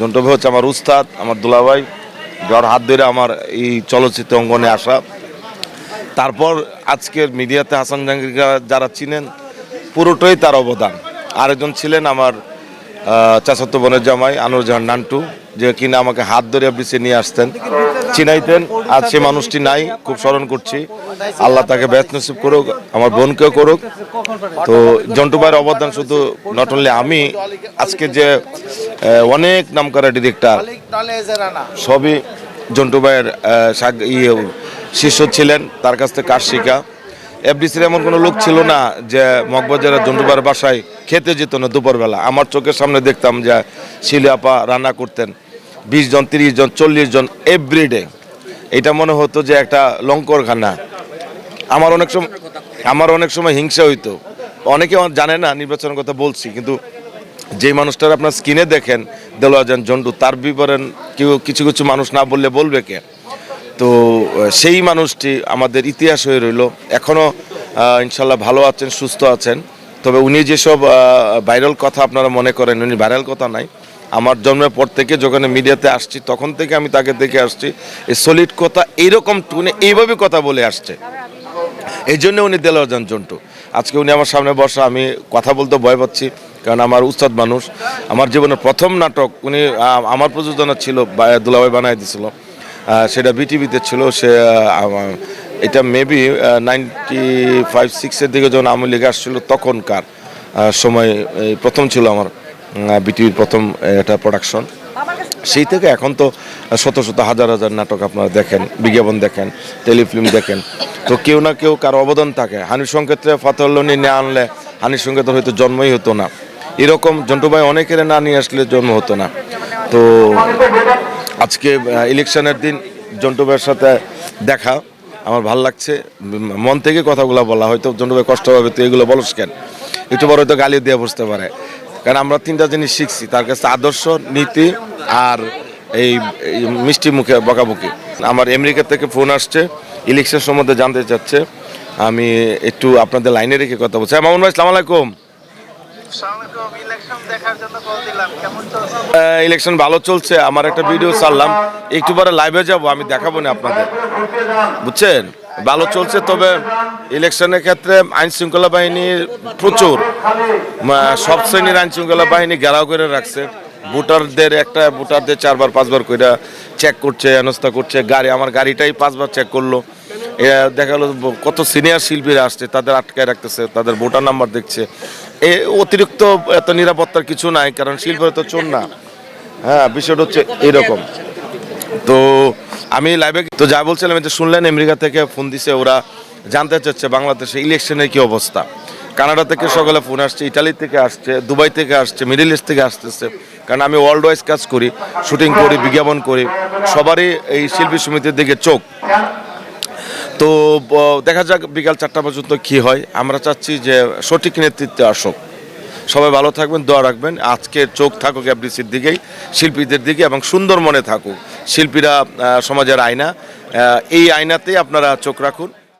জন্টু ভাই হচ্ছে আমার উস্তাদ, আমার দুলাভাই যার হাত ধরে আমার এই চলচ্চিত্র অঙ্গনে আসা। তারপর আজকের মিডিয়াতে হাসান জাহাঙ্গীরকে যারা চিনেন, পুরোটাই তার অবদান। আরেকজন ছিলেন আমার চাচাতো বোনের জামাই আনোর জাহান নান্টু, যে কিনা আমাকে হাত ধরে ব্রিজে নিয়ে আসতেন। চিনাইতেন আজ সে মানুষটি নাই, খুব স্মরণ করছি। আল্লাহ তাকে ব্যস্ত নসিব করুক, আমার বোনকেও করুক। তো জন্টু ভাইয়ের অবদান শুধু নট অনলি আমি, আজকে যে অনেক নামকরা ডিরেক্টর। সবই জন্টু ভাইয়ের ইয়ে শিষ্য ছিলেন তার কাছ থেকে কাজ শিখা। এফডিসির এমন কোনো লোক ছিল না যে মগবাজারের জন্টু ভাইয়ের বাসায় খেতে যেত না দুপুরবেলা। আমার চোখের সামনে দেখতাম যে শিলি আপা রান্না করতেন। বিশ জন তিরিশ জন চল্লিশ জন এভরিডে এটা মনে হতো যে একটা লঙ্কর খানা আমার অনেক সময় আমার অনেক সময় হিংসা হইতো। অনেকে আমার জানে না নির্বাচনের কথা বলছি কিন্তু যে মানুষটার আপনার স্কিনে দেখেন, দেলোয়াজান জন্টু তার বিবরণ কেউ কিছু কিছু মানুষ না বললে বলবে কে? তো, সেই মানুষটি আমাদের ইতিহাস হয়ে রইল। এখনও ইনশাল্লাহ ভালো আছেন, সুস্থ আছেন। তবে উনি যেসব ভাইরাল কথা আপনারা মনে করেন, উনি ভাইরাল কথা নাই। আমার জন্মের পর থেকে যখন মিডিয়াতে আসছি, তখন থেকে আমি তাকে দেখে আসছি। এই সলিড কথা এইরকম টুনে এইভাবে কথা বলে আসছে। এই জন্য উনি দেলোয়ারজান জন্টু আজকে উনি আমার সামনে বসা, আমি কথা বলতে ভয় পাচ্ছি। কারণ আমার উস্তাদ মানুষ। আমার জীবনের প্রথম নাটক উনি আমার প্রযোজনা ছিল দুলাভাই বানাই দিছিল। সেটা বিটিভিতে ছিল, সে এটা মেবি নাইনটি ফাইভ সিক্সের দিকে যখন আমি লীগ আসছিল, তখনকার সময় প্রথম ছিল আমার বিটিভির প্রথম এটা প্রোডাকশন সেই থেকে এখন তো শত শত হাজার হাজার নাটক আপনারা দেখেন, বিজ্ঞাপন দেখেন, টেলিফিল্ম দেখেন। তো কেউ না কেউ কারও অবদান থাকে। হানির সংকেত্রে ফাতহল্লনি না আনলে হানির সংকেতের হয়তো জন্মই হতো না। এরকম জন্টু ভাই অনেকের না নিয়ে আসলে জন্ম হতো না। তো আজকে ইলেকশনের দিন জন্টু ভাইয়ের সাথে দেখা, আমার ভালো লাগছে। মন থেকে কথাগুলো বলা, হয়তো জন্টু ভাই কষ্ট হবে তো এগুলো বলস কেন? একটু বড় হয়তো গালি দিয়ে বসতে পারে। কারণ আমরা তিনটা জিনিস শিখছি, তার কাছে আদর্শ, নীতি আর এই মিষ্টি মুখে বকাবকি আমার আমেরিকা থেকে ফোন আসছে, ইলেকশন সম্বন্ধে জানতে চাচ্ছে। আমি একটু আপনাদের লাইনে রেখে কথা বলছি। হ্যাঁ মামুন ভাই সালামালাইকুম ইলেকশন ভালো চলছে। আমার একটা ভিডিও ছাড়লাম। একটু পরে লাইভে যাব, আমি দেখাবো না আপনাদের। বুঝছেন? ভালো চলছে, তবে ইলেকশনের ক্ষেত্রে আইন শৃঙ্খলা বাহিনীর প্রচুর সব শ্রেণির আইন শৃঙ্খলা বাহিনী ঘেরাও করে রাখছে। ভোটারদের একটা, ভোটারদের চারবার, পাঁচবার করে চেক করছে, হেনস্থা করছে। গাড়ি, আমার গাড়িটাই পাঁচবার চেক করল। দেখা গেলো, কত সিনিয়র শিল্পীরা আসছে, তাদের আটকায় রাখতেছে, তাদের ভোটার নাম্বার দেখছে। এ অতিরিক্ত এত নিরাপত্তার কিছু নাই, কারণ শিল্পের তো চোর না। হ্যাঁ বিষয়টা হচ্ছে এরকম। তো আমি লাইভে তো যা বলছিলাম যে শুনলেন, আমেরিকা থেকে ফোন দিছে, ওরা জানতে চাচ্ছে বাংলাদেশে ইলেকশনের কি অবস্থা। কানাডা থেকে সকালে ফোন আসছে, ইটালি থেকে আসছে, দুবাই থেকে আসছে, মিডল ইস্ট থেকে আসতেছে। কারণ আমি ওয়ার্ল্ড ওয়াইজ কাজ করি, শুটিং করি, বিজ্ঞাপন করি, সবারই এই শিল্পী সমিতির দিকে চোখ। তো দেখা যাক বিকাল চারটা পর্যন্ত কি হয়। আমরা চাচ্ছি যে সঠিক নেতৃত্বে আসুক। সবাই ভালো থাকবেন, দোয়া রাখবেন। আজকে চোখ থাকুক এফডিসির দিকেই, শিল্পীদের দিকে এবং সুন্দর মনে থাকুক। শিল্পীরা সমাজের আয়না এই আয়নাতেই আপনারা চোখ রাখুন।